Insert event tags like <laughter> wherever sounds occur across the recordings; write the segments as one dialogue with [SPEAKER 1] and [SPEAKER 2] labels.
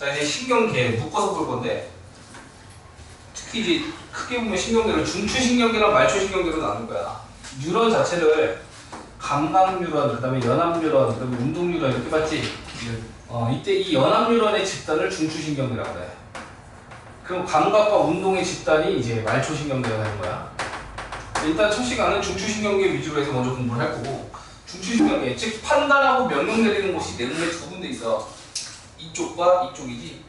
[SPEAKER 1] 자 이제 신경계 묶어서 볼 건데 특히 이제 크게 보면 신경계를 중추신경계랑 말초신경계로 나눌 거야. 뉴런 자체를 감각 뉴런, 그다음에 연합 뉴런, 그다음에 운동 뉴런 이렇게 봤지. 어 이때 이 연합 뉴런의 집단을 중추신경계라고 해. 그럼 감각과 운동의 집단이 이제 말초신경계가 되는 거야. 일단 첫 시간은 중추신경계 위주로 해서 먼저 공부를 할 거고 중추신경계 즉 판단하고 명령 내리는 곳이 내 눈에 두 군데 있어. 이쪽과 이쪽이지.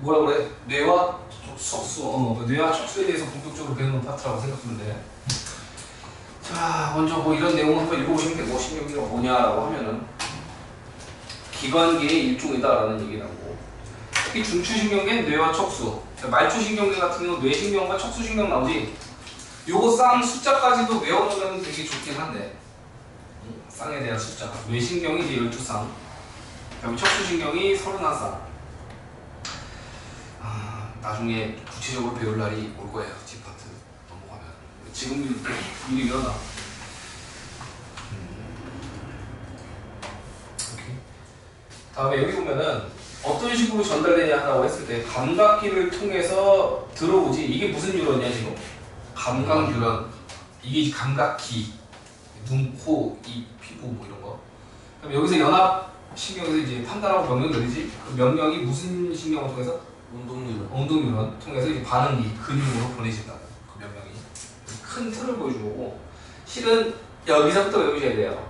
[SPEAKER 1] 뭐라 그래? 뇌와 척수. 어, 그 뇌와 척수에 대해서 본격적으로 배우는 파트라고 생각하면 돼. 자, 먼저 뭐 이런 내용 한번 읽어보시면 되고 신경계가 뭐냐라고 하면은 기관계의 일종이다라는 얘기 나오고 특히 중추신경계는 뇌와 척수. 말초신경계 같은 경우는 뇌신경과 척수신경 나오지. 요거 쌍 숫자까지도 외워놓으면 되게 좋긴 한데 음, 쌍에 대한 숫자. 뇌신경이 이제 12쌍. 그다음에 척수신경이 31쌍. 아, 나중에 구체적으로 배울 날이 올 거예요. 뒷 파트 넘어가면. 지금 미리 일어나. 다음에 여기 보면은 어떤 식으로 전달되냐라고 했을 때 감각기를 통해서 들어오지 이게 무슨 뉴런이야 지금? 감각 뉴런 이게 감각기 눈, 코, 입, 피부 뭐 이런 거 그럼 여기서 연합 신경에서 이제 판단하고 명령 내리지. 그 명령이 무슨 신경을 통해서?
[SPEAKER 2] 운동률.
[SPEAKER 1] 운동 뉴런 통해서 이제 반응기 근육으로 보내진다 그 명령이. 큰 틀을 보여준 거고 실은 여기서부터 외우셔야 돼요.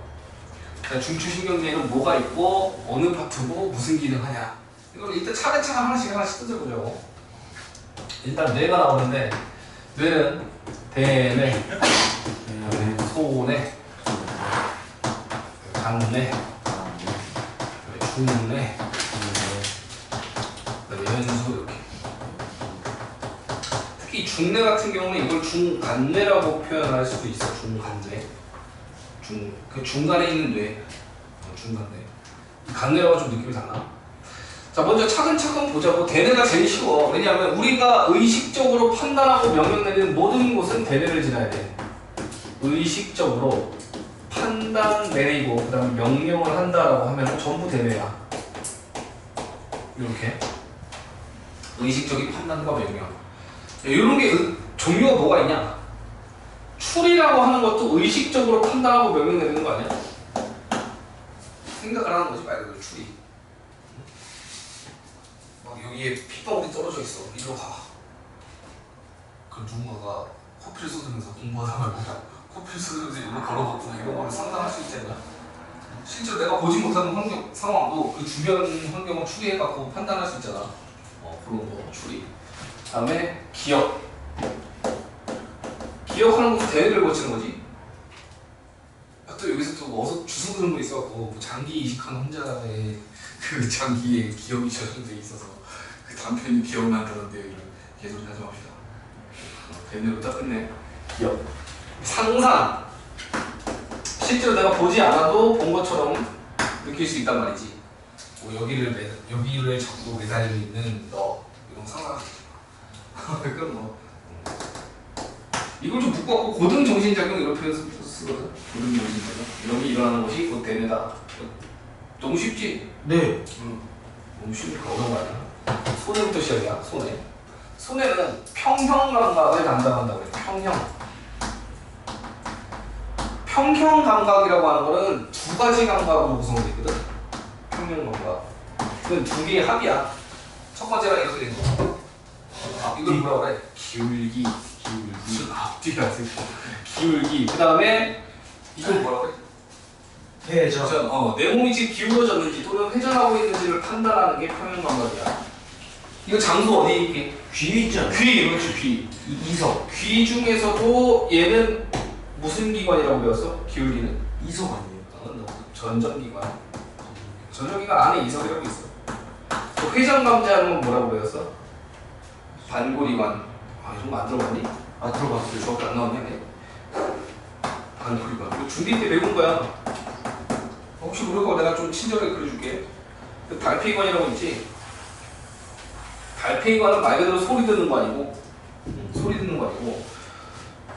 [SPEAKER 1] 자, 중추신경계에는 뭐가 있고 어느 파트고 무슨 기능 하냐. 이걸 일단 차근차근 하나씩 하나씩 뜯어보죠. 일단 뇌가 나오는데 뇌는 대뇌 그다음에 소뇌 장뇌 그다음에 중뇌 그다음에 연수 이렇게 특히 중뇌 같은 경우는 이걸 중간뇌라고 표현할 수도 있어 중간뇌 중, 그 중간에 있는 뇌. 어, 중간뇌 간뇌라고 좀 느낌이 달라. 자 먼저 차근차근 보자고. 대뇌가 제일 쉬워. 왜냐하면 우리가 의식적으로 판단하고 명령 내리는 모든 곳은 대뇌를 지나야 돼. 의식적으로 판단 내리고 그 다음에 명령을 한다라고 하면 전부 대뇌야. 이렇게. 의식적인 판단과 명령 이런 게 의- 종류가 뭐가 있냐? 추리라고 하는 것도 의식적으로 판단하고 명령 내리는 거 아니야? 생각을 하는 거지 말 그대로 추리. 막 여기에 핏방울이 떨어져 있어. 이리로 가. 그럼 누군가가 코피를 쏟으면서 공부하다 말고 코피를 쏟으면서 일로 걸어갔구나 이런 거를 상상할 수 있잖아 실제로 내가 보지 못하는 환경, 상황도 그 주변 환경을 추리해갖고 판단할 수 있잖아. 어, 그런 거 추리 다음에 기억. 기억하는 것도 대회를 거치는 거지. 아, 또 여기서 또 어서 주워 드는 거 있어갖고 뭐 장기 이식한 혼자의 <laughs> 그 장기에 기억이 저장돼 있어서 그 단편이 기억난다던데 이런 개소리 하지 맙시다. 어, 대뇌로 딱 끝내. 기억. 상상. 실제로 내가 보지 않아도 본 것처럼 느낄 수 있단 말이지. 뭐 여기를 매, 여기를 잡고 매달려 있는 너. 이런 상상 <laughs> 그럼 뭐. 이걸 좀 묶어갖고 고등 정신작용 이런 표현 쓰- 쓰거든? 고등 정신작용. 이런 게 일어나는 것이 곧 대뇌다. 너무 쉽지?
[SPEAKER 2] 네.
[SPEAKER 1] 응. 너무 쉬우니까 어려운 거 아니야? 손해부터 시작이야 손해 손해는 평형 감각을 담당한다고 그래 평형. 평형 감각이라고 하는 거는 두 가지 감각으로 구성되어 있거든? 평형 감각. 그건 두 개의 합이야. 첫 번째가 이렇게 된 거. 이걸 뭐라 그래? 기울기 기울기 무슨 앞뒤가 기울기 그 다음에 이건 뭐라 그래?
[SPEAKER 2] 회전
[SPEAKER 1] 어, 내 몸이 지금 기울어졌는지 또는 회전하고 있는지를 판단하는 게 평형 감각이야. 이거 장소 어디 있게?
[SPEAKER 2] 귀 있잖아요
[SPEAKER 1] 귀, 그렇지 귀.
[SPEAKER 2] 이- 이석
[SPEAKER 1] 귀 중에서도 얘는 무슨 기관이라고 배웠어? 기울기는?
[SPEAKER 2] 이석 아니에요
[SPEAKER 1] 어, 전전기관. 전전기관 안에 이석이라고 있어. 또 회전 감지하는 건 뭐라고 배웠어? 반고리관. 아 이런 거 안 들어봤니?
[SPEAKER 2] 아 들어봤어요
[SPEAKER 1] 수업도 안 나왔냐? 네. 반고리관. 이거 중딩 때 배운 거야. 혹시 모르고 내가 좀 친절하게 그려줄게. 그 달팽이관이라고 있지? 달팽이관은 말 그대로 소리 듣는 거 아니고 소리 듣는 거 아니고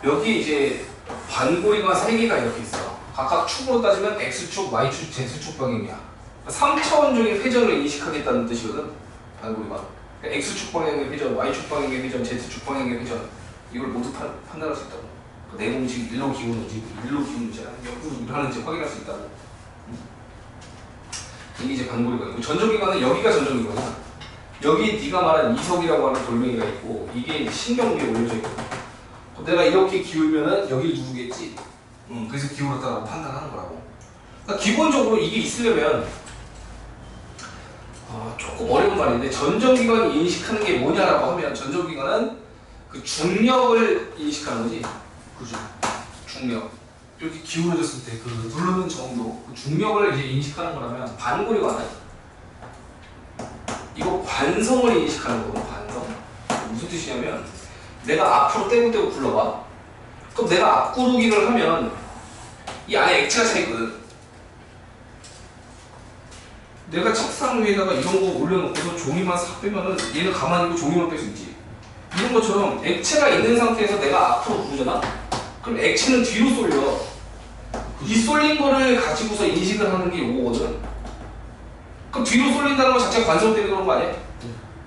[SPEAKER 1] 여기 이제 반고리관 세 개가 이렇게 있어. 각각 축으로 따지면 X축, Y축, Z축 방향이야. 3차원적인 회전을 인식하겠다는 뜻이거든. 반고리가. 그러니까 X축 방향의 회전, Y축 방향의 회전, Z축 방향의 회전 이걸 모두 판, 판단할 수 있다고. 그 내공식 일로 기우는지 일로 기우는지 옆으로 일을 하는지 확인할 수 있다고. 음. 이게 이제 반고리관이고 전정기관은 여기가 전정기관이야. 여기 네가 말한 이석이라고 하는 돌멩이가 있고 이게 신경 위에 올려져 있고 내가 이렇게 기울면은 여기를 누르겠지. 음, 그래서 기울었다고 판단하는 거라고. 그러니까 기본적으로 이게 있으려면 아, 조금 어려운 말인데 전정기관이 인식하는 게 뭐냐라고 하면 전정기관은 그 중력을 인식하는 거지.
[SPEAKER 2] 그죠.
[SPEAKER 1] 중력. 이렇게 기울어졌을 때 그 누르는 정도, 그 중력을 이제 인식하는 거라면 반고리관은 이거 관성을 인식하는 거거든. 관성. 무슨 뜻이냐면 내가 앞으로 떼고 떼고 굴러가. 그럼 내가 앞구르기를 하면 이 안에 액체가 차 있거든. 내가 책상 위에다가 이런 거 올려놓고서 종이만 싹 빼면은 얘는 가만히 있고 종이만 뺄 수 있지. 이런 것처럼 액체가 있는 상태에서 내가 앞으로 부르잖아? 그럼 액체는 뒤로 쏠려. 이 쏠린 거를 가지고서 인식을 하는 게 요거거든. 그럼 뒤로 쏠린다는 거 자체가 관성 때문에 그런 거 아니야?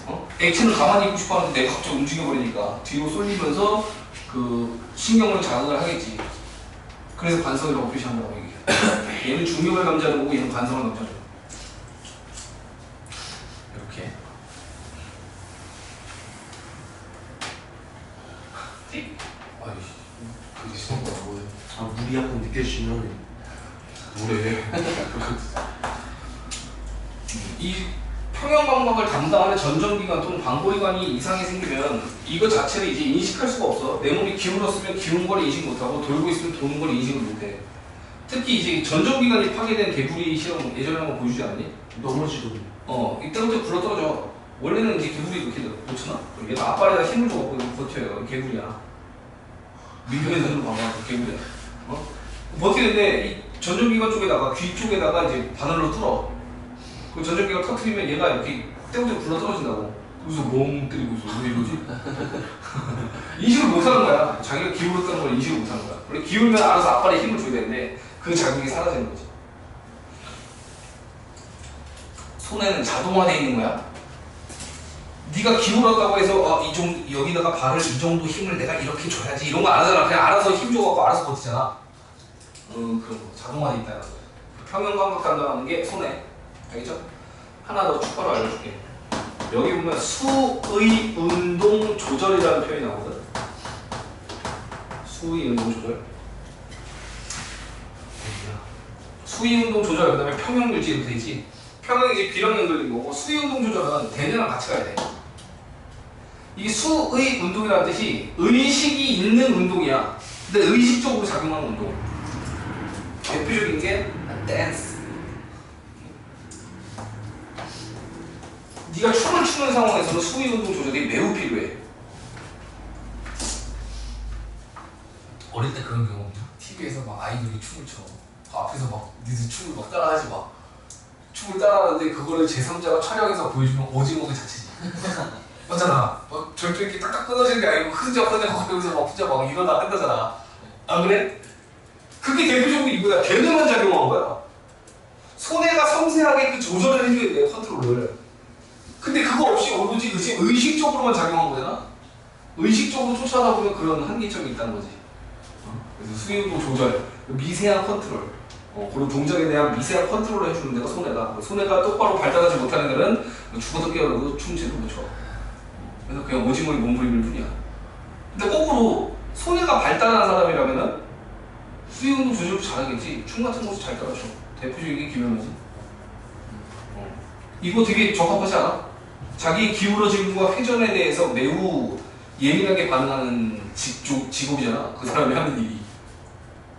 [SPEAKER 1] 어? 액체는 가만히 있고 싶어 하는데 내가 갑자기 움직여버리니까 뒤로 쏠리면서 그 신경을 자극을 하겠지. 그래서 관성이라고 표시한다고 얘기해. 얘는 중력을 감지하는 거고 얘는 관성을 감지하는 거야. 이렇게. 아이씨, 그게 심한 거야, 뭐야.
[SPEAKER 2] 아 물이 약간 느껴지면
[SPEAKER 1] 뭐래? 이 평형감각을 담당하는 전정기관 또는 방고리관이 이상이 생기면 이거 자체를 이제 인식할 수가 없어. 내 몸이 기울었으면 기운 걸 인식 못하고 돌고 있으면 도는 걸 인식을 못해. 특히 이제 전정기관이 파괴된 개구리 실험 예전에 한번 보여주지 않았니?
[SPEAKER 2] 넘어지도
[SPEAKER 1] 어, 이때부터 굴러 떨어져. 원래는 이제 개구리 이렇게 놓잖아? 얘가 앞발에다 힘을 줘갖고 버텨요. 개구리야. 미국에서는 봐봐, 그 개구리야. 어? 버티는데 이 전정기관 쪽에다가 귀 쪽에다가 이제 바늘로 뚫어. 그 전정기관 터트리면 얘가 이렇게 때부터 굴러 떨어진다고. 그래서 멍 때리고 있어. 왜 이러지? <laughs> 인식을 못 하는 거야. 자기가 기울었다는 걸 인식을 못 하는 거야. 원래 기울면 알아서 앞발에 힘을 줘야 되는데 그 자극이 사라지는 거지. 손에는 자동화되어 있는 거야. 네가 기울었다고 해서 어, 이 정도 여기다가 발을 이 정도 힘을 내가 이렇게 줘야지 이런 거 안 하잖아. 그냥 알아서 힘 줘갖고 알아서 버티잖아. 음 그런 거 자동화돼 있다는 거야. 평형 감각 담당하는 게 손에 알겠죠? 하나 더 추가로 알려줄게. 여기 보면 수의 운동 조절이라는 표현이 나오거든. 수의 운동 조절. 수의 운동 조절 그 다음에 평형 유지 이렇게 되지. 평형이 이제 비령 연결된 거고 수의 운동 조절은 대뇌랑 같이 가야 돼. 이게 수의 운동이라는 뜻이 의식이 있는 운동이야. 근데 의식적으로 작용하는 운동. 대표적인 게 댄스. 네가 춤을 추는 상황에서는 수위 운동 조절이 매우 필요해. 어릴 때 그런 경험 없냐? TV에서 막 아이돌이 춤을 춰. 그 앞에서 막 니들 춤을 막 따라하지 마. 춤을 따라하는데 그거를 제3자가 촬영해서 보여주면 오징어 그 자체지. 맞잖아. 막 절대 이렇게 딱딱 끊어지는 게 아니고 흐적흐적 거기서 막 혼자 막 이러다 끝나잖아. 안 그래? 그게 대표적으로 이거야. 개념만 작용한 거야. 손해가 섬세하게 그 조절을 해줘야 돼, 컨트롤을. 근데 그거 없이 오로지 그지 의식적으로만 작용한 거잖아. 의식적으로 쫓아다 보면 그런 한계점이 있다는 거지. 어? 그래서 수행도 조절, 미세한 컨트롤, 어, 그런 동작에 대한 미세한 컨트롤을 해주는 데가 손해다. 손해가 똑바로 발달하지 못하는 데는 죽어도 깨어나도 춤제도 못 춰. 그래서 그냥 오징어에 몸부림일 뿐이야. 근데 거꾸로 손해가 발달한 사람이라면은 수행도 조절도 잘하겠지. 춤 같은 것도 잘 따라쳐. 대표적인 게 김현우지. 어. 이거 되게 적합하지 않아? 자기 기울어짐과 회전에 대해서 매우 예민하게 반응하는 직종, 직업이잖아. 그 사람이 하는 일이.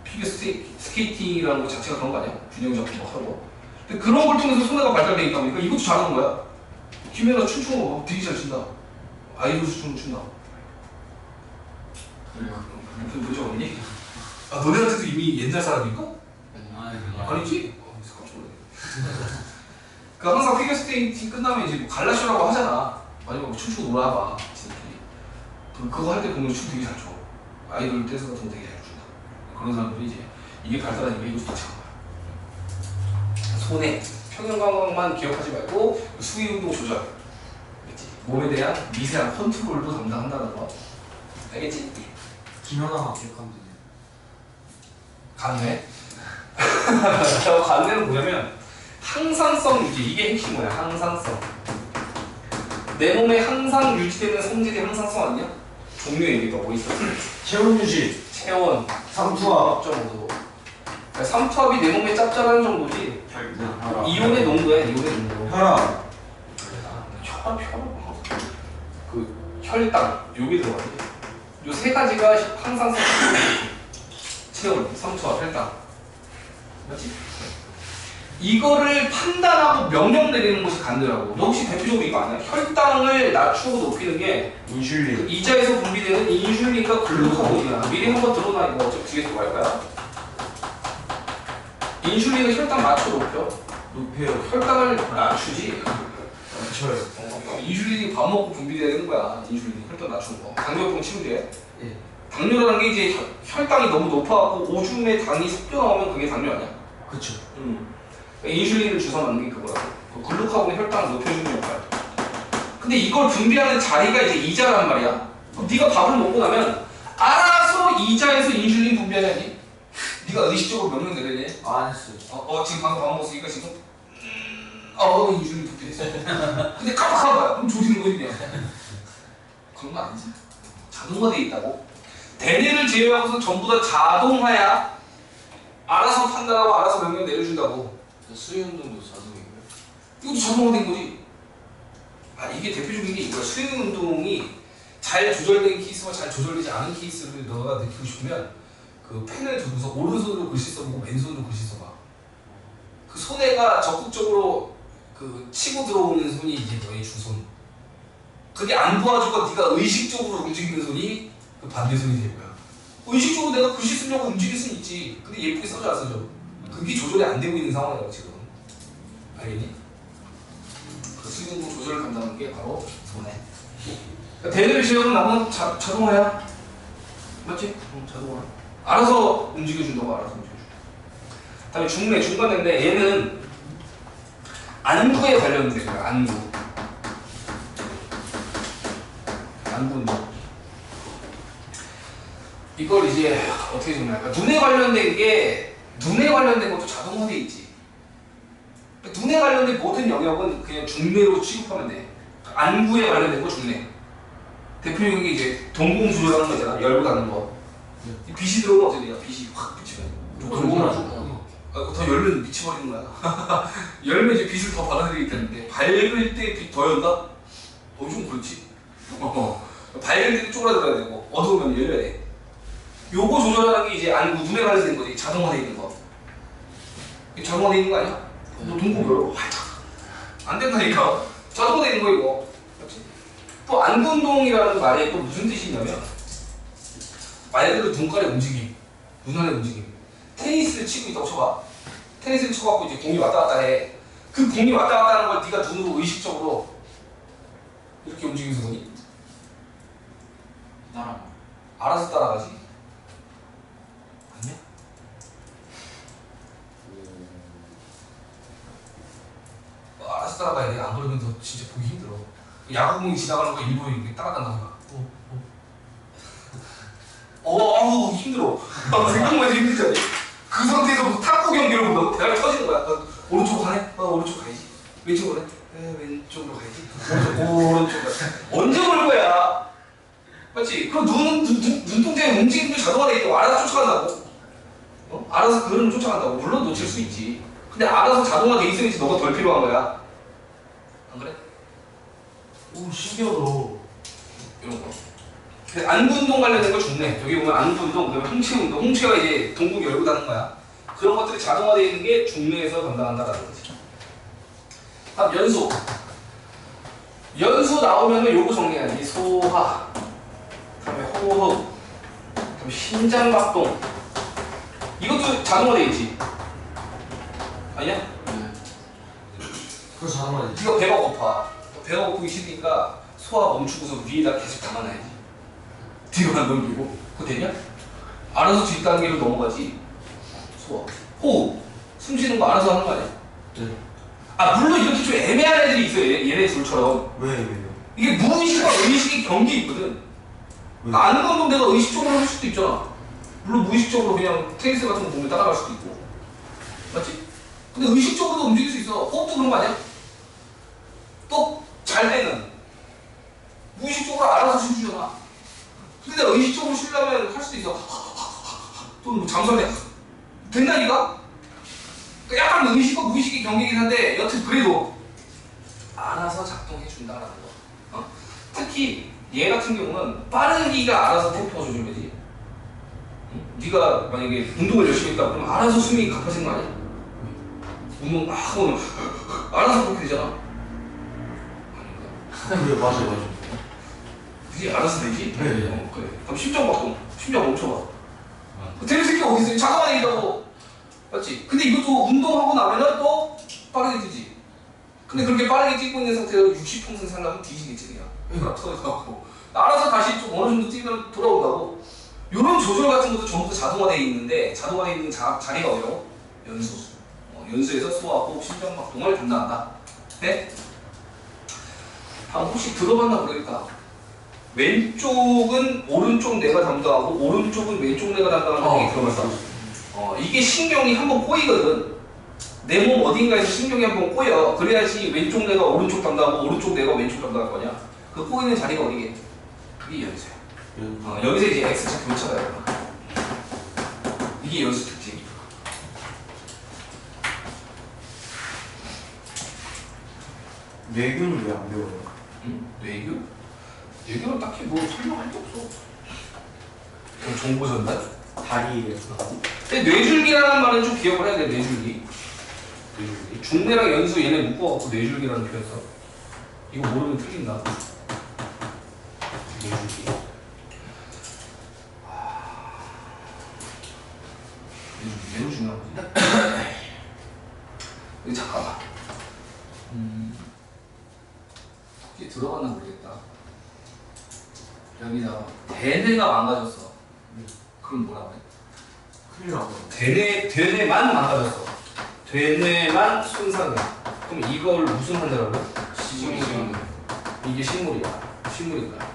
[SPEAKER 1] 피겨 스케, 스케이팅이라는 것 자체가 그런 거 아니야? 균형 잡고 막 하고. 근데 그런 걸 통해서 손해가 발달돼 있다 보니까 이것도 잘하는 거야. 김연아 춤추는 거 되게 잘 춘다. 아이돌 춤 춘다. 무슨 도저 없니? 아 너네한테도 이미 옛날 사람인가? 아니지? 어, 깜짝 놀랐네. 그 항상 피겨 스케이팅 끝나면 이제 뭐 갈라쇼라고 하잖아. 마지막에 뭐 춤추고 놀아봐. 지들끼리. 그, 그거 할 때 보면 춤 되게 잘 춰. 아이돌 댄스 같은 거 되게 잘 춘다. 그런 사람들이 이제 이게 발달하니까 이것도 다 참은 거야. 손에 평형 감각만 기억하지 말고 수위 운동 조절. 몸에 대한 미세한 컨트롤도 담당한다는 거. 알겠지?
[SPEAKER 2] 김연아가 기억하면
[SPEAKER 1] 간내. <laughs> 저 간내는 뭐냐면 항상성 유지 이게 핵심 뭐야? 항상성. 내 몸에 항상 유지되는 성질이 항상성 아니야? 종류의 의미가 뭐 있어?
[SPEAKER 2] 체온 유지,
[SPEAKER 1] 체온,
[SPEAKER 2] 삼투압,
[SPEAKER 1] 3.5도. 삼투압이 내 몸에 짭짤한 정도지. 이온의 농도야, 이온의 농도.
[SPEAKER 2] 혈압,
[SPEAKER 1] 혈압, 혈압. 그 혈당 요게 들어가지. 요세 가지가 항상 체온, 삼투압, 혈당. 맞지? 이거를 판단하고 명령 내리는 것이 간대라고. 너 혹시 대표적으로 이거 아니야? 혈당을 낮추고 높이는 게
[SPEAKER 2] 인슐린,
[SPEAKER 1] 이자에서 분비되는 인슐린과 글루카곤이야. 미리 한번 들어놔 이거 어차피 뒤에서 뭐 할까요? 인슐린은 혈당 맞춰 높여.
[SPEAKER 2] 높여요,
[SPEAKER 1] 혈당을 낮추지.
[SPEAKER 2] 낮춰요.
[SPEAKER 1] 어, 인슐린이 밥 먹고 분비돼야 되는 거야. 인슐린이 혈당 낮추는 거. 당뇨병 치료제.
[SPEAKER 2] 예.
[SPEAKER 1] 당뇨라는 게 이제 혈, 혈당이 너무 높아갖고 오줌에 당이 섞여 나오면 그게 당뇨 아니야?
[SPEAKER 2] 그쵸.
[SPEAKER 1] 음. 인슐린을 주사 맞는 게 그거라고. 그 글루카곤의 혈당을 높여주는 역할. 근데 이걸 분비하는 자리가 이제 이자란 말이야. 네가 밥을 먹고 나면 알아서 이자에서 인슐린 분비하냐니? 네가 의식적으로 명령 내리니?
[SPEAKER 2] 안 했어요.
[SPEAKER 1] 어, 어 지금 방금 밥 먹었으니까 지금 음, 어 인슐린 분비했어. <laughs> 근데 깜빡한 거야. 그럼 조지는 거지 그냥. 그런 거 아니지? 자동화돼 있다고. 대뇌를 제외하고서 전부 다 자동화야. 알아서 판단하고 알아서 명령 내려준다고.
[SPEAKER 3] 수행운동도 자동이고요.
[SPEAKER 1] 이것도 자동화된 거지. 아 이게 대표적인 게 이거야. 수행 운동이 잘 조절된 케이스와 잘 조절되지 않은 케이스를 너가 느끼고 싶으면 그 펜을 두고서 오른손으로 글씨 써보고 왼손으로 글씨 써봐. 그 손해가 적극적으로 그 치고 들어오는 손이 이제 너의 주손. 그게 안 도와주고 네가 의식적으로 움직이는 손이 그 반대 손이 될 거야. 의식적으로 내가 글씨 쓰려고 움직일 수는 있지. 근데 예쁘게 써줘 안 써줘. 그게 조절이 안 되고 있는 상황이라고 지금. 알겠니? 그 수행공 조절을 감당하는 게 바로 손해. 그러니까 대뇌를 제어는 나는 자, 자동화야. 맞지? 응, 자동화. 알아서 움직여준다고 알아서 움직여줘. 다음에 중매, 중간인데 얘는 안구에 관련된 거야, 안구. 안구 운동. 이걸 이제 어떻게 정리할까? 눈에 관련된 게 눈에 관련된 것도 자동화돼 있지. 눈에 관련된 모든 영역은 그냥 중뇌로 취급하면 돼. 안구에 관련된 거 중뇌. 대표적인 게 이제 동공 조절하는 거잖아. 열고 닫는 거. 이 빛이 들어오면 어떻게 돼요? 빛이 확 비치면.
[SPEAKER 2] 동공하죠.
[SPEAKER 1] 아, 더 열면 미쳐버리는 거야. <laughs> 열면 이제 빛을 더 받아들이기 때문에 밝을 때 빛 더 연다? 어, 좀 그렇지. 어, 밝을 때 쪼그라들어야 되고 어두우면 열려야 돼. 요거 조절하는 게 이제 안구 눈에 관련된 거지. 자동화돼 있는 거. 자동화돼 있는 거 아니야? 너 동공 열어. 활짝. 안 된다니까. 자동화돼 있는 거 이거. 그렇지? 또 안구 운동이라는 말에 또 무슨 뜻이 있냐면 말 그대로 눈깔의 움직임, 눈알의 움직임. 테니스를 치고 있다고 쳐봐. 테니스를 쳐갖고 이제 공이 왔다 갔다 해. 그 공이 왔다 갔다 하는 걸 네가 눈으로 의식적으로 이렇게 움직이면서 보니
[SPEAKER 3] 나랑
[SPEAKER 1] 알아서 따라가지. 아니야? 어, 알아서 따라가야 돼. 안 그러면 너 진짜 보기 힘들어. 야구공이 지나가는 거 일부러 이렇게 따라간다고. 어, 어. 어, 아우 힘들어. 생각만 해도 않니? 그 상태에서 뭐 탁구 경기를 본다고 대가리 터지는 거야. 어, 오른쪽 가네? 어, 오른쪽 가야지. 왼쪽으로 해? 에, 왼쪽으로 가야지. 오른쪽, 오른쪽. 언제 볼 거야? 맞지? 그럼 눈, 눈, 눈, 눈동자의 움직임도 자동화돼 있고 알아서 쫓아간다고. 어? 알아서 그 흐름 쫓아간다고. 물론 놓칠 수 있지. 근데 알아서 자동화돼 있어야지 너가 덜 필요한 거야.
[SPEAKER 2] 오, 신기하다.
[SPEAKER 1] 이런 거. 그 안구 운동 관련된 거 좋네. 여기 보면 안구 운동, 그다음에 홍채 운동. 홍채가 이제 동국 열고 닫는 거야. 그런 것들이 자동화되어 있는 게 중뇌에서 담당한다라는 거지. 다음 연소. 연소 나오면은 요거 정리해야지. 소화, 그다음에 호흡, 그다음에 심장 박동. 이것도 자동화되어 있지. 아니야?
[SPEAKER 3] 네.
[SPEAKER 2] 그거 자동화지.
[SPEAKER 1] 네가 배가 고파. 배가 고프기 싫으니까 소화 멈추고서 위에다 계속 담아놔야지. 뒤로 안 넘기고. 그거 되냐? 알아서 뒷단계로 넘어가지. 소화. 호흡. 숨 쉬는 거 알아서 하는 거 아니야?
[SPEAKER 2] 네.
[SPEAKER 1] 아, 물론 이렇게 좀 애매한 애들이 있어요. 얘- 얘네 둘처럼.
[SPEAKER 2] 왜, 왜요?
[SPEAKER 1] 이게 무의식과 의식의 경계 있거든. 아는 건 내가 의식적으로 할 수도 있잖아. 물론 무의식적으로 그냥 테니스 같은 거 보면 따라갈 수도 있고. 맞지? 근데 의식적으로도 움직일 수 있어. 호흡도 그런 거 아니야? 또 잘 때는 무의식적으로 알아서 쉬주잖아. 근데 의식적으로 쉬려면 할 수도 있어. 또는 뭐 잠수할 때 된다니까? 그러니까 약간 의식과 무의식의 경계이긴 한데 여튼 그래도 알아서 작동해 준다라는 거. 어? 특히 얘 같은 경우는 빠르기가 알아서 템포가 조절되지. 응? 네가 만약에 운동을 열심히 했다 그러면 알아서 숨이 가빠지는 거 아니야? 운동 막 하고 알아서 그렇게 되잖아.
[SPEAKER 2] 그래 맞아 맞아.
[SPEAKER 1] 그게 알아서 되지?
[SPEAKER 2] 네.
[SPEAKER 1] 어, 그래. 그럼 심장 박동, 심장 멈춰봐. 되는 새끼 어디 있어? 잠깐만 얘기하고. 맞지? 근데 이것도 운동하고 나면은 또 빠르게 뛰지. 근데 그렇게 빠르게 뛰고 있는 상태로 60평생 살려면 뒤지겠지 그냥. 그러니까 터져갖고. 알아서 다시 좀 어느 정도 뛰면 돌아온다고. 이런 조절 같은 것도 전부 다 자동화되어 있는데 자동화되어 있는 자, 자리가 어디라고? 연수. 어, 연수에서 소화, 호흡, 심장 박동을 담당한다. 네? 다음 혹시 들어봤나 모르겠다. 왼쪽은 오른쪽 내가 담당하고 오른쪽은 왼쪽 내가 담당하는
[SPEAKER 2] 어,
[SPEAKER 1] 얘기 들어봤어? 어, 이게 신경이 한번 꼬이거든. 내 몸 어딘가에서 신경이 한번 꼬여. 그래야지 왼쪽 내가 오른쪽 담당하고 오른쪽 내가 왼쪽 담당할 거냐. 그 꼬이는 자리가 어디게? 그게 연수야. 어, 여기서 이제 X축 교차가요. 이게 연수 특징.
[SPEAKER 2] 뇌균은 왜안 배워요?
[SPEAKER 1] 응? 뇌교? 뇌교는 딱히 뭐 설명할 게 없어. 그럼 정보 전달?
[SPEAKER 2] 다리에서.
[SPEAKER 1] 근데 뇌줄기라는 말은 좀 기억을 해야 돼, 뇌줄기. 뇌줄기. 중뇌랑 연수 얘네 묶어갖고 뇌줄기라는 표현 써. 이거 모르면 틀린다. 뇌줄기. 뇌줄기 매우 중요한 거지. <coughs> 여기 잠깐만. 음. 이게 들어갔나 모르겠다. 여기다가 대뇌가 망가졌어. 그럼 뭐라고 해?
[SPEAKER 2] 큰일 나고.
[SPEAKER 1] 대뇌, 대뇌만 망가졌어. 대뇌만 손상해. 그럼 이걸 무슨 환자라고?
[SPEAKER 3] 시중시중
[SPEAKER 1] 이게 식물이야. 식물인가?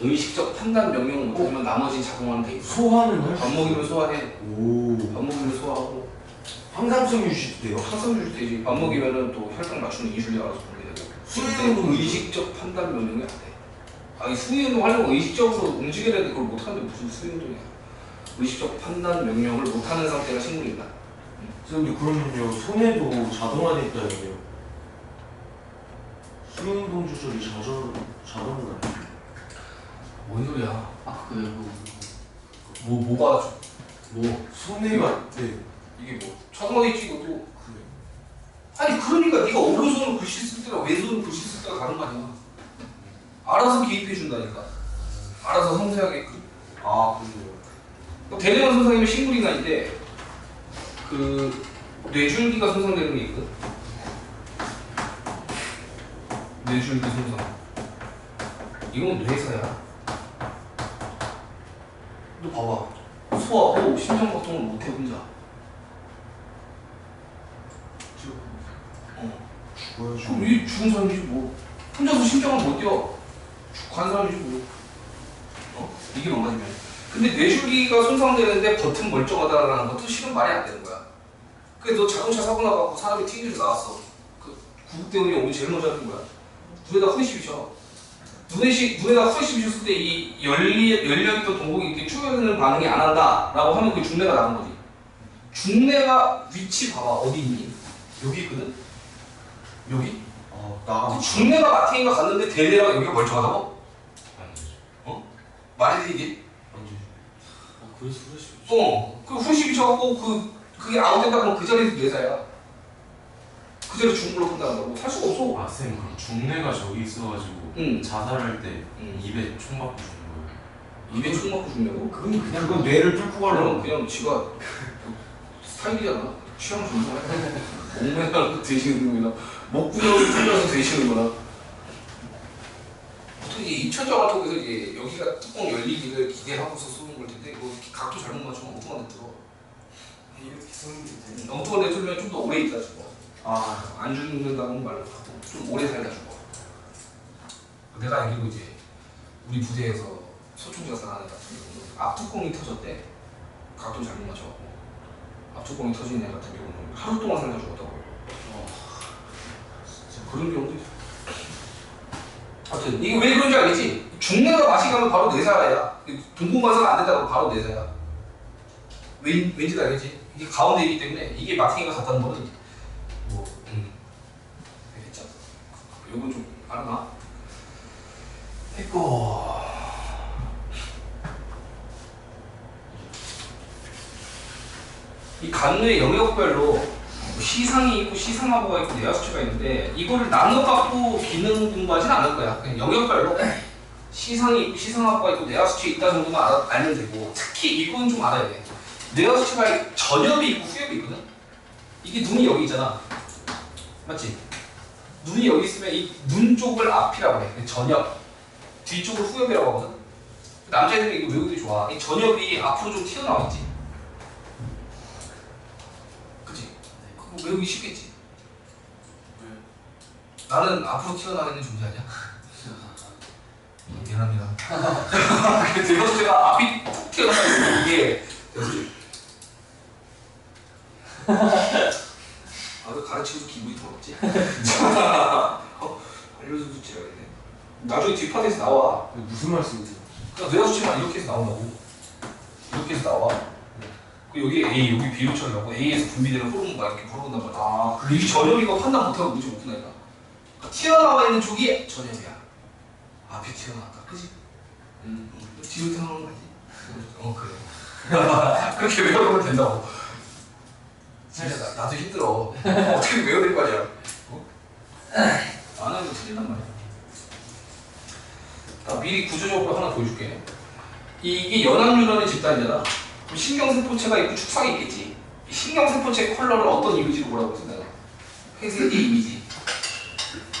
[SPEAKER 1] 의식적 판단 명령을 못하면 나머지 작용하는 데 있어.
[SPEAKER 2] 소화는
[SPEAKER 1] 할밥
[SPEAKER 2] 수.
[SPEAKER 1] 먹이면 소화해.
[SPEAKER 2] 오.
[SPEAKER 1] 밥 먹이면 소화하고.
[SPEAKER 2] 항상성 유지도 돼요.
[SPEAKER 1] 항상 때지. 밥 먹이면은 또 혈당 맞추는 인슐린 알아서 분비되고.
[SPEAKER 2] 수행은
[SPEAKER 1] 근데 의식적 판단 명령이 안 돼. 아니 수행을 하려고 의식적으로 움직여야 되는데 그걸 못하는데 무슨 수행동이야. 의식적 판단 명령을 못하는 상태가 식물인가?
[SPEAKER 2] 선생님 그러면요 손에도 자동화돼 있다는데요. 수행동 조절이 자전 자동화.
[SPEAKER 1] 뭔 소리야?
[SPEAKER 3] 아 그래요
[SPEAKER 1] 뭐 뭐가 좀- 뭐
[SPEAKER 2] 손해가 네.
[SPEAKER 1] 이게 뭐 처음에 찍어도 아니 그러니까 네가 오른손으로 글씨 쓸 때랑 왼손으로 글씨 쓸 때가 다른 거 아니야? 알아서 개입해 준다니까. 알아서 섬세하게. 그-
[SPEAKER 2] 아 그래요.
[SPEAKER 1] 대뇌만 손상이면 식물인간인데 그 뇌줄기가 손상되는 게 있거든. 뇌줄기 손상. 이건 뇌사야. 너 봐봐. 소화하고 심장 박동을 못해 혼자. 어.
[SPEAKER 2] 죽어요
[SPEAKER 1] 그럼
[SPEAKER 2] 죽어.
[SPEAKER 1] 이 죽은 사람이지 뭐. 혼자서 심장을 못 뛰어. 간 사람이지 뭐. 어? 이게 망가지면. 근데 뇌줄기가 손상되는데 버튼 멀쩡하다라는 것도 실은 말이 안 되는 거야. 그래 너 자동차 사고 나갖고 사람이 튕겨서 나왔어. 그 구급 대원이 오면 제일 먼저 하는 거야. 눈에다 후레쉬 비춰. 눈에 시, 눈에다 후레쉬 비쳤을 때 이 열리, 열려있던 동공이 이렇게 축여되는 반응이 안 한다 라고 하면 그 중뇌가 나간 거지. 중뇌가 위치 봐봐. 어디 있니? 여기 있거든? 여기?
[SPEAKER 2] 아.
[SPEAKER 1] 중뇌가 마탱이가 갔는데 대뇌가 여기가 멀쩡하다고? 어? 말이 돼 이게?
[SPEAKER 2] 아
[SPEAKER 3] 그래서 그러시
[SPEAKER 1] 어. 그 후시 비쳐갖고 그 그게 아웃된다 그러면 그 자리에서 뇌사야. 그 자리에 죽은 걸로 판단한다고 살 수가 없어.
[SPEAKER 4] 아, 쌤, 그럼 중뇌가 저기 있어가지고
[SPEAKER 1] 응.
[SPEAKER 4] 자살할 때
[SPEAKER 1] 응.
[SPEAKER 4] 입에 총 맞고 죽는 거예요.
[SPEAKER 1] 입에 총 맞고 죽냐고?
[SPEAKER 2] 그건 그냥 그건 뇌를 뚫고 가려고.
[SPEAKER 1] 그냥 지가 <laughs> 스타일이잖아. 취향 존중해. 목매달고 되시는 거나 목구멍을 뚫려서 되시는 거나. 보통 이제 입천장 같은 거에서 이제 여기가 뚜껑 열리기를 기대하고서 쏘는 걸 텐데 이거 각도 잘못 맞추면 엉뚱한 데 들어.
[SPEAKER 3] 이렇게 쓰는 게
[SPEAKER 1] 엉뚱한 데 들면 좀 더 오래 있다 죽어. 아안 죽는다는 말로 좀 오래 살다 죽어. 내가 알기로 이제 우리 부대에서 소총자사 하는 애 같은 경우는 앞뚜껑이 터졌대. 각도 잘못 맞춰갖고 앞뚜껑이 터진 애 같은 경우는 하루 동안 살다 죽었다고. 진짜 그런 경우도 있어. 하여튼 이게 왜 그런지 알겠지? 중내가 맛이 가면 바로 내사야. 동공관사가 안 된다고 바로 내사야. 왠, 왠지 알겠지? 이게 가운데 있기 때문에 이게 마탱이가 같다는 거는 뭐 음, 알겠죠? 요건 좀 알아놔. 했고 이 간뇌 영역별로 시상이 있고 시상하고가 있고 내하수치가 있는데 이거를 나눠갖고 기능 공부하진 않을 거야. 그냥 영역별로 시상이 있고 시상하고가 있고 내하수치 있다 정도만 알아, 알면 되고 특히 이건 좀 알아야 돼. 내하수치가 전엽이 있고 후엽이 있거든. 이게 눈이 여기 있잖아. 맞지? 눈이 여기 있으면 이 눈 쪽을 앞이라고 해. 전엽. 뒤쪽을 후엽이라고 하거든. 남자애들이 이거 외우기 좋아. 이 전엽이 앞으로 좀 튀어나와 있지. 그치? 그거 외우기 쉽겠지. 나는 앞으로 튀어나와 있는 존재 아니야? 음, <laughs> 미안합니다. <laughs> 그래서 내가 앞이 툭 튀어나와 있는 이게 되었지. <laughs> 아, 너 가르치고서 기분이 더럽지? 어, 알려줘도 지라겠네. 나중에 뒷판에서 나와.
[SPEAKER 2] 무슨 말씀이세요?
[SPEAKER 1] 그러니까 수치만 이렇게 해서 나온다고. 이렇게 해서 나와. 그 여기 A, 여기 B로 처리하고 A에서 분비되는 호르몬 막 이렇게 걸어온단 말이야.
[SPEAKER 2] 아,
[SPEAKER 1] 이 전염이가 판단 못하고 무지 못하니까. 그러니까 튀어나와 있는 쪽이 전염이야. 앞에 튀어나왔다. 그지? 음, 뒤로 튀어나오는 거 아니지? 어, 그래. <laughs> 그렇게 외워보면 된다고. 진짜 나, 나도 힘들어. 어떻게 외워야 될거 아니야. 어? 안 하면 틀린단 말이야. 나 미리 구조적으로 하나 보여줄게. 이게 연합뉴런의 집단이잖아. 그럼 신경세포체가 있고 축삭이 있겠지. 이 신경세포체 컬러를 어떤 이미지로 보라고 생각해? 회색의 이미지.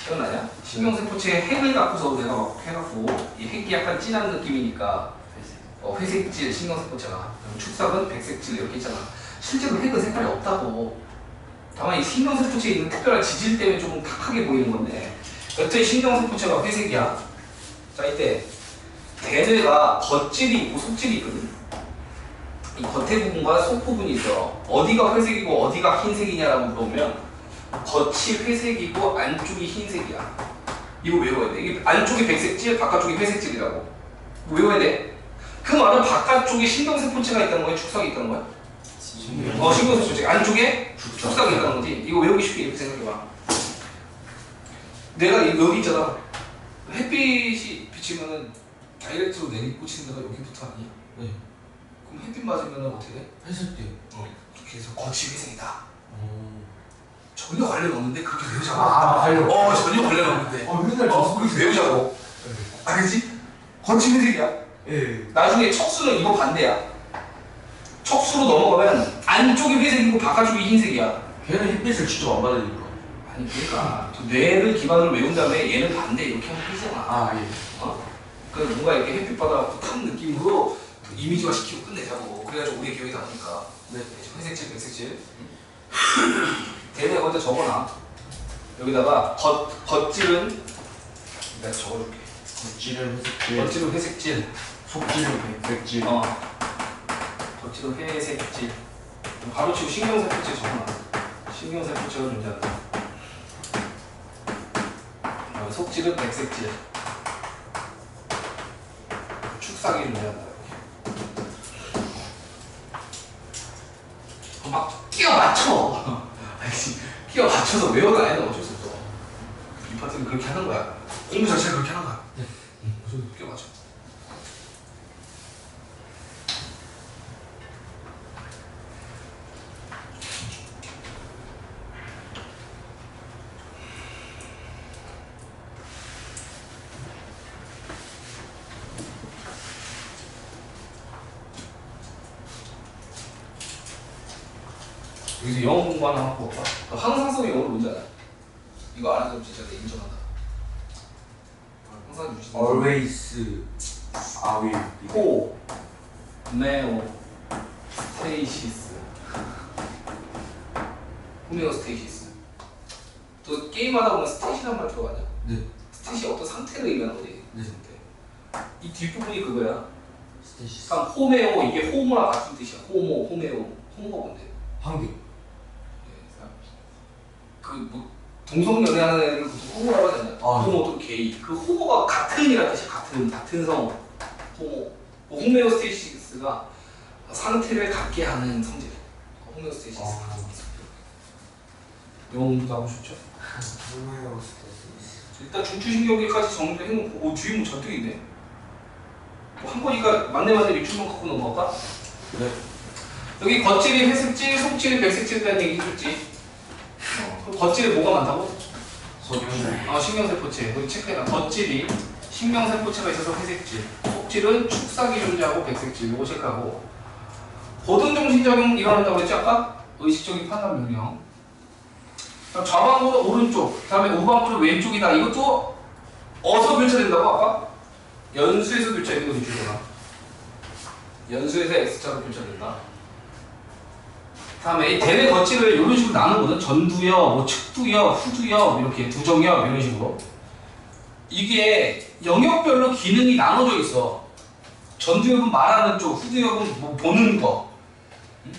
[SPEAKER 1] 기억나냐? 신경세포체에 핵을 갖고서 내가 막 해갖고 이 핵이 약간 진한 느낌이니까 어, 회색질 신경세포체가 축삭은 백색질 이렇게 있잖아. 실제로 핵은 색깔이 없다고. 다만 이 신경세포체에 있는 특별한 지질 때문에 조금 탁하게 보이는 건데 여튼 신경세포체가 회색이야. 자 이때 대뇌가 겉질이 있고 속질이 있거든. 이 겉에 부분과 속 부분이 있어. 어디가 회색이고 어디가 흰색이냐라고 물어보면 겉이 회색이고 안쪽이 흰색이야. 이거 외워야 돼. 이게 안쪽이 백색질, 바깥쪽이 회색질이라고. 외워야 돼. 그 말은 바깥쪽에 신경세포체가 있다는 거야, 축삭이 있다는 거야. 어, 신경세포체 안쪽에 축삭이 있다는 거지. 이거 외우기 쉽게 이렇게 생각해봐. 내가 이- 여기 있잖아. 햇빛이 비치면은 다이렉트로 내리 꽂히는 데가 여기부터 아니야?
[SPEAKER 2] 네.
[SPEAKER 1] 그럼 햇빛 맞으면 어떻게 돼?
[SPEAKER 2] 회색띠.
[SPEAKER 1] 어, 이렇게 해서 겉이 회색이다.
[SPEAKER 2] 어.
[SPEAKER 1] 전혀 관련 없는데 그렇게 외우자고.
[SPEAKER 2] 아, 관련
[SPEAKER 1] 어, 전혀 관련 없는데.
[SPEAKER 2] 아, 맨날
[SPEAKER 1] 어,
[SPEAKER 2] 저
[SPEAKER 1] 그렇게 외우자고. 알겠지? 겉이 회색이야.
[SPEAKER 2] 예.
[SPEAKER 1] 나중에 척수는 이거 반대야. 척수로 넘어가면 안쪽이 회색이고 바깥쪽이 흰색이야.
[SPEAKER 2] 걔는 햇빛을 직접 안 받으니까.
[SPEAKER 1] 아니 그러니까 뇌를 기반으로 외운 다음에 얘는 반대 이렇게 하면 되잖아.
[SPEAKER 2] 아, 예.
[SPEAKER 1] 어? 그 뭔가 이렇게 햇빛 받아갖고 탄 느낌으로 그 이미지화 시키고 끝내자고. 그래가지고 우리의 기억이 남으니까.
[SPEAKER 2] 네.
[SPEAKER 1] 회색질, 백색질. 대뇌 먼저 적어놔. 여기다가 겉, 겉질은 내가 적어줄게.
[SPEAKER 2] 겉질은 회색질,
[SPEAKER 1] 겉질은 회색질.
[SPEAKER 2] 속질은 백색질.
[SPEAKER 1] 어. 겉질은 회색질. 가로치고 신경세포체 적어놔. 신경세포체가 존재한다. 어, 속질은 백색질. 축삭이 존재한다. 이렇게. 막 끼워 맞춰. <laughs> 끼워 맞춰서 외워도 아니면 어쩔 수 없어. 이 파트는 그렇게 하는 거야. 공부 자체가 그렇게 하는 거야. 응. 그래서 끼워 맞춰. 여기서 영어 공부하는 학교 없다. 너 항상성의 영어를 뭔지 알아? 이거 알아서 진짜 내 인정한다. 항상 유지.
[SPEAKER 2] Always, I will. be.
[SPEAKER 1] 호, 네오, 스테이시스. 호메오스테이시스. 또 게임하다 보면 스테이시란 말 들어가냐?
[SPEAKER 2] 네.
[SPEAKER 1] 뜻이 어떤 상태를 의미하는 거지.
[SPEAKER 2] 네.
[SPEAKER 1] 상태. 이 뒷부분이 그거야.
[SPEAKER 2] 스테시스.
[SPEAKER 1] 그럼 호메오 이게 호모랑 같은 뜻이야. 호모, 호메오. 호모가 뭔데?
[SPEAKER 2] 한개.
[SPEAKER 1] 그뭐 동성 연애하는 애들 보통 호모라고 하잖아요.
[SPEAKER 2] 아.
[SPEAKER 1] 호모 또 게이. 그 호모가 같은이라는 뜻이야. 같은, 같은 성. 호모. 뭐 호메오스테이시스가 상태를 갖게 하는 성질. 호메오스테이시스.
[SPEAKER 2] 아.
[SPEAKER 1] 영어도 하고 싶죠? <laughs>
[SPEAKER 2] 정말 스테시스.
[SPEAKER 1] 일단 중추신경계까지 정리를 해놓고 오 뒤에 뭐 잔뜩 있네. 뭐한 거니까 맞네 맞네 밑줄만 갖고 넘어갈까?
[SPEAKER 2] 네.
[SPEAKER 1] 여기 겉질이 회색질, 속질이 백색질이라는 얘기 해줬지. 어, 겉질에 뭐가 많다고?
[SPEAKER 2] 석유.
[SPEAKER 1] 아 신경세포체 여기 체크해라 겉질이 신경세포체가 있어서 회색질 속질은 축삭이 존재하고 백색질 요거 체크하고 고등정신작용 일어난다고 그랬지 아까? 의식적인 판단 명령 좌방구는 오른쪽 그 다음에 우방구는 왼쪽이다 이것도 어디서 교차된다고 아까? 연수에서 교차되는 거 주잖아 연수에서 X자로 교차된다 다음에 이 대뇌 거치를 이런 식으로 나누거든. 전두엽, 뭐 측두엽, 후두엽 이렇게 두정엽 이런 식으로. 이게 영역별로 기능이 나눠져 있어. 전두엽은 말하는 쪽, 후두엽은 뭐 보는 거. 응?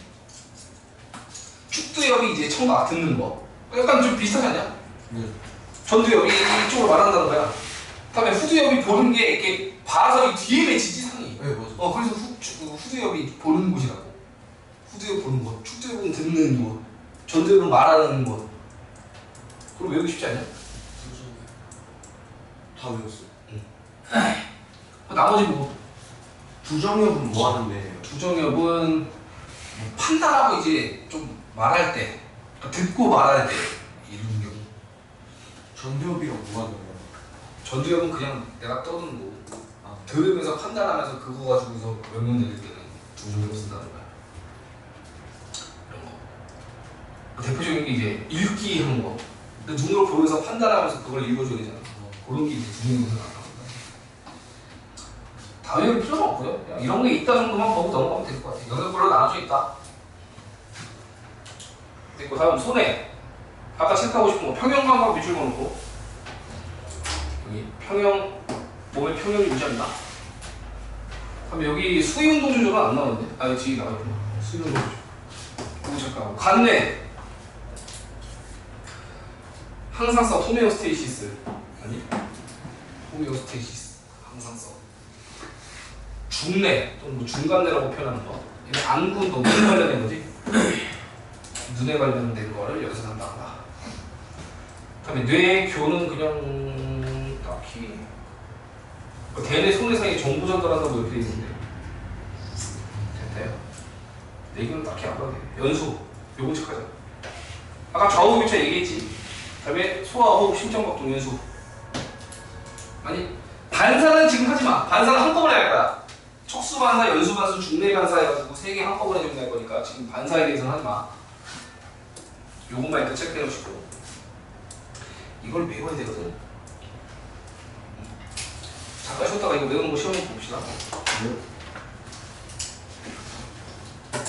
[SPEAKER 1] 축두엽이 이제 청각 듣는 거. 약간 좀 비슷하지 않냐?
[SPEAKER 2] 네.
[SPEAKER 1] 전두엽이 이쪽으로 말한다는 거야. 다음에 후두엽이 보는 게 이렇게 봐서 이 뒤에 맺히지 상이.
[SPEAKER 2] 네 맞아.
[SPEAKER 1] 어 그래서 후, 추- 그 후두엽이 보는 곳이라고 후두엽 보는 곳 축두엽은 듣는 곳 전두엽은 말하는 곳 그럼 외우기 쉽지 않냐?
[SPEAKER 2] 다 외웠어.
[SPEAKER 1] 그 나머지 뭐
[SPEAKER 2] 부정엽은 뭐 하는데?
[SPEAKER 1] 두정엽은 뭐 판단하고 이제 좀 말할 때 그러니까 듣고 말할 때 이런 경우
[SPEAKER 2] 전두엽이랑 뭐 하는 거야?
[SPEAKER 1] 전두엽은 그냥 내가 떠드는 거.
[SPEAKER 2] 아.
[SPEAKER 1] 들으면서 판단하면서 그거 가지고서 명령 내릴 때는 두정엽 쓴다는 거야 이런 거. 그 대표적인 게 이제 읽기 하는 거. 근데 눈으로 보면서 판단하면서 그걸 읽어줘야 되잖아. 그런 게 이제 두정엽에서 나타난다 다 외울 필요는 없고요. 그냥 이런 게 있다 정도만 보고 넘어가면 될 것 같아요. 영역별로 나눠져 있다. 됐고 다음 손에 아까 체크하고 싶은 거 평형감과 밑줄 그어놓고 여기 평형 몸의 평형을 유지한다. 그럼 여기 수위 운동 조절은 안 나오는데? 아 뒤에 나와있구나. 수위 운동 조절. 그거 잠깐. 관내. 항상 써 호메오스테이시스. 아니? 호메오스테이시스. 항상 써. 중내 또는 뭐 중간내라고 표현하는 거. 이게 안구 운동 눈 관련된 거지. 눈에 관련된 거를 여기서 한다. 그다음에 뇌 교는 그냥 딱히 그 대뇌 손해 사이에 정보 전달한다고 이렇게 돼 있는데 됐나요? 뇌교는 딱히 안 돼. 연수 요거 체크하자. 아까 좌우 교차 얘기했지. 그 다음에 소화, 호흡, 심장박동 연수. 아니 반사는 지금 하지 마. 반사는 한꺼번에 할 거야. 척수 반사, 연수 반사, 중내 반사 해가지고 세 개 한꺼번에 정리할 거니까 지금 반사에 대해서는 하지 마. 요것만 일단 체크해 놓으시고. 이걸 외워야 되거든. 잠깐 쉬었다가 이거 외우는 거 시험해 봅시다.
[SPEAKER 2] 네.